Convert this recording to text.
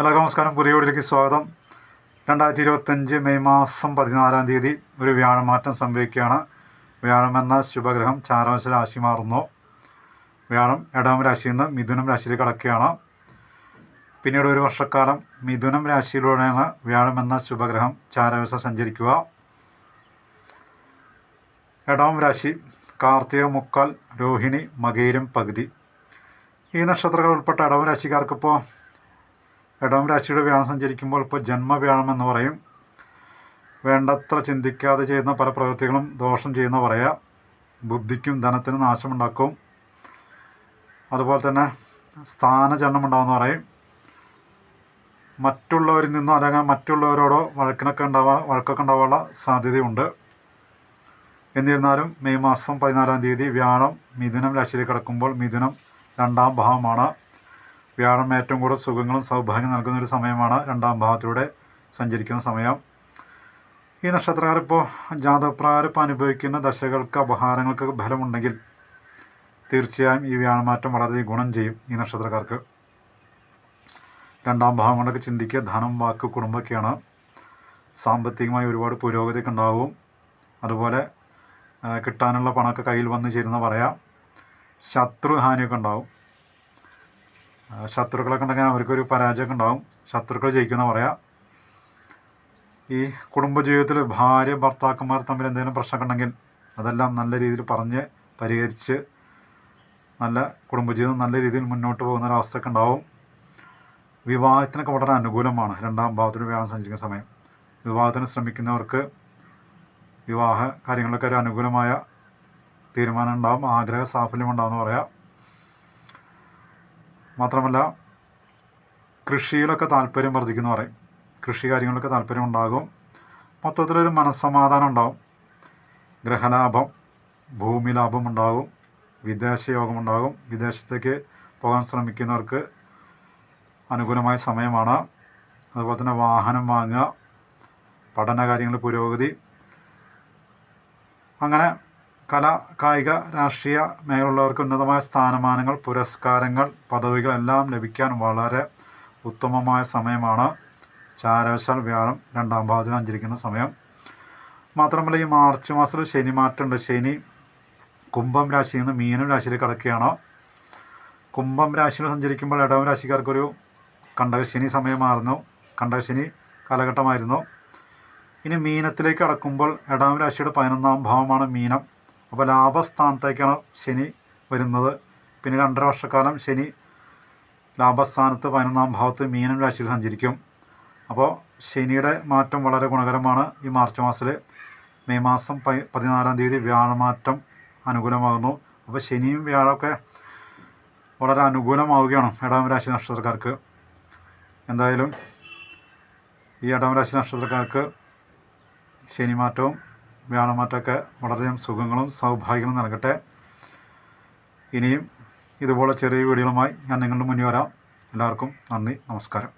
എല്ലാവർക്കും നമസ്കാരം. പുതിയ വീഡിയോയിലേക്ക് സ്വാഗതം. രണ്ടായിരത്തി ഇരുപത്തഞ്ച് മെയ് മാസം പതിനാലാം തീയതി ഒരു വ്യാഴമാറ്റം സംഭവിക്കുകയാണ്. വ്യാഴം എന്ന ശുഭഗ്രഹം ചാരവശ രാശി മാറുന്നു. വ്യാഴം എടാം രാശിയിൽ നിന്ന് മിഥുനം രാശിയിൽ കടക്കുകയാണ്. പിന്നീട് ഒരു വർഷക്കാലം മിഥുനം രാശിയിലൂടെയാണ് വ്യാഴം എന്ന ശുഭഗ്രഹം ചാരവശ സഞ്ചരിക്കുക. എടാം രാശി കാർത്തിക മുക്കാൽ രോഹിണി മകയിരം പകുതി. ഈ നക്ഷത്രങ്ങൾ ഉൾപ്പെട്ട ഇടവം രാശിക്കാർക്കിപ്പോൾ ഇടവം രാശിയുടെ വ്യാഴം സഞ്ചരിക്കുമ്പോൾ ഇപ്പോൾ ജന്മവ്യാഴം എന്ന് പറയും. വേണ്ടത്ര ചിന്തിക്കാതെ ചെയ്യുന്ന പല പ്രവൃത്തികളും ദോഷം ചെയ്യുന്ന പറയാം. ബുദ്ധിക്കും ധനത്തിനും നാശമുണ്ടാക്കും. അതുപോലെ തന്നെ സ്ഥാനചലനം ഉണ്ടാകുമെന്ന് പറയും. മറ്റുള്ളവരിൽ നിന്നോ അല്ലെങ്കിൽ മറ്റുള്ളവരോടോ വഴക്കിനൊക്കെ ഉണ്ടാവാൻ വഴക്കൊക്കെ ഉണ്ടാവാനുള്ള സാധ്യതയുണ്ട്. എന്നിരുന്നാലും മെയ് മാസം പതിനാലാം തീയതി വ്യാഴം മിഥുനം രാശിയിലേക്ക് കിടക്കുമ്പോൾ മിഥുനം രണ്ടാം ഭാവമാണ്. വ്യാഴം ഏറ്റവും കൂടുതൽ സുഖങ്ങളും സൗഭാഗ്യം നൽകുന്ന ഒരു സമയമാണ് രണ്ടാം ഭാവത്തിലൂടെ സഞ്ചരിക്കുന്ന സമയം. ഈ നക്ഷത്രക്കാർ ഇപ്പോൾ അനുഭവിക്കുന്ന ദശകൾക്ക് അപഹാരങ്ങൾക്ക് ഫലമുണ്ടെങ്കിൽ തീർച്ചയായും ഈ വ്യാഴമാറ്റം വളരെ ഗുണം ചെയ്യും ഈ നക്ഷത്രക്കാർക്ക്. രണ്ടാം ഭാഗം കൊണ്ടൊക്കെ ചിന്തിക്കുക ധനം വാക്ക് കുടുംബമൊക്കെയാണ്. സാമ്പത്തികമായി ഒരുപാട് പുരോഗതിയൊക്കെ ഉണ്ടാവും. അതുപോലെ കിട്ടാനുള്ള പണമൊക്കെ കയ്യിൽ വന്നു ചേരുന്ന പറയാം. ശത്രുഹാനിയൊക്കെ ഉണ്ടാവും. ശത്രുക്കളൊക്കെ ഉണ്ടെങ്കിൽ അവർക്കൊരു പരാജയമൊക്കെ ഉണ്ടാവും. ശത്രുക്കൾ ജയിക്കുന്ന പറയാം. ഈ കുടുംബജീവിതത്തിൽ ഭാര്യ ഭർത്താക്കന്മാർ തമ്മിൽ എന്തെങ്കിലും പ്രശ്നമൊക്കെ ഉണ്ടെങ്കിൽ അതെല്ലാം നല്ല രീതിയിൽ പറഞ്ഞ് പരിഹരിച്ച് നല്ല കുടുംബജീവിതം നല്ല രീതിയിൽ മുന്നോട്ട് പോകുന്ന ഒരവസ്ഥയൊക്കെ ഉണ്ടാവും. വിവാഹത്തിനൊക്കെ വളരെ അനുകൂലമാണ് രണ്ടാം ഭാവത്തിന് വ്യാഴം സഞ്ചരിക്കുന്ന സമയം. വിവാഹത്തിന് ശ്രമിക്കുന്നവർക്ക് വിവാഹ കാര്യങ്ങളൊക്കെ ഒരു അനുകൂലമായ തീരുമാനം ഉണ്ടാവും. ആഗ്രഹ സാഫല്യം ഉണ്ടാവും എന്ന് പറയാം. മാത്രമല്ല കൃഷിയിലൊക്കെ താല്പര്യം വർദ്ധിക്കുന്നു പറയും. കൃഷി കാര്യങ്ങളിലൊക്കെ താല്പര്യം ഉണ്ടാകും. മൊത്തത്തിലൊരു മനസ്സമാധാനം ഉണ്ടാകും ഗ്രഹലാഭം ഭൂമി ലാഭം ഉണ്ടാകും. വിദേശ യോഗം ഉണ്ടാകും. വിദേശത്തേക്ക് പോകാൻ ശ്രമിക്കുന്നവർക്ക് അനുകൂലമായ സമയമാണ്. അതുപോലെ തന്നെ വാഹനം വാങ്ങുക പഠന കാര്യങ്ങളിൽ പുരോഗതി. അങ്ങനെ കല കായിക രാഷ്ട്രീയ മേഖലയുള്ളവർക്ക് ഉന്നതമായ സ്ഥാനമാനങ്ങൾ പുരസ്കാരങ്ങൾ പദവികൾ എല്ലാം ലഭിക്കാൻ വളരെ ഉത്തമമായ സമയമാണ്. ചാരവശാൽ വ്യാഴം രണ്ടാം ഭാഗത്തിൽ സഞ്ചരിക്കുന്ന സമയം. മാത്രമല്ല ഈ മാർച്ച് മാസത്തിൽ ശനി മാറ്റമുണ്ട്. ശനി കുംഭം രാശിയിൽ നിന്ന് മീനം രാശിയിൽ കിടക്കുകയാണ്. കുംഭം രാശിയിൽ സഞ്ചരിക്കുമ്പോൾ ഇടവം രാശിക്കാർക്കൊരു കണ്ടകശനി സമയമായിരുന്നു. കണ്ടകശനി കാലഘട്ടമായിരുന്നു. ഇനി മീനത്തിലേക്ക് കടക്കുമ്പോൾ ഇടവം രാശിയുടെ പതിനൊന്നാം ഭാവമാണ് മീനം. അപ്പോൾ ലാഭസ്ഥാനത്തേക്കാണ് ശനി വരുന്നത്. പിന്നെ രണ്ടര വർഷക്കാലം ശനി ലാഭസ്ഥാനത്ത് പതിനൊന്നാം ഭാവത്ത് മീനം രാശിയിൽ സഞ്ചരിക്കും. അപ്പോൾ ശനിയുടെ മാറ്റം വളരെ ഗുണകരമാണ് ഈ മാർച്ച് മാസത്തിൽ മെയ് മാസം പതിനാലാം തീയതി വ്യാഴമാറ്റം അനുകൂലമാകുന്നു. അപ്പോൾ ശനിയും വ്യാഴമൊക്കെ വളരെ അനുകൂലമാവുകയാണ് ഇടാം രാശി നക്ഷത്രക്കാർക്ക്. എന്തായാലും ഈ ഇടാം രാശി നക്ഷത്രക്കാർക്ക് ശനിമാറ്റവും വ്യാഴമാറ്റമൊക്കെ വളരെയധികം സുഖങ്ങളും സൗഭാഗ്യങ്ങളും നൽകട്ടെ. ഇനിയും ഇതുപോലെ ചെറിയ വീഡിയോകളുമായി ഞാൻ നിങ്ങളുടെ മുന്നിൽ വരാം. എല്ലാവർക്കും നന്ദി നമസ്കാരം.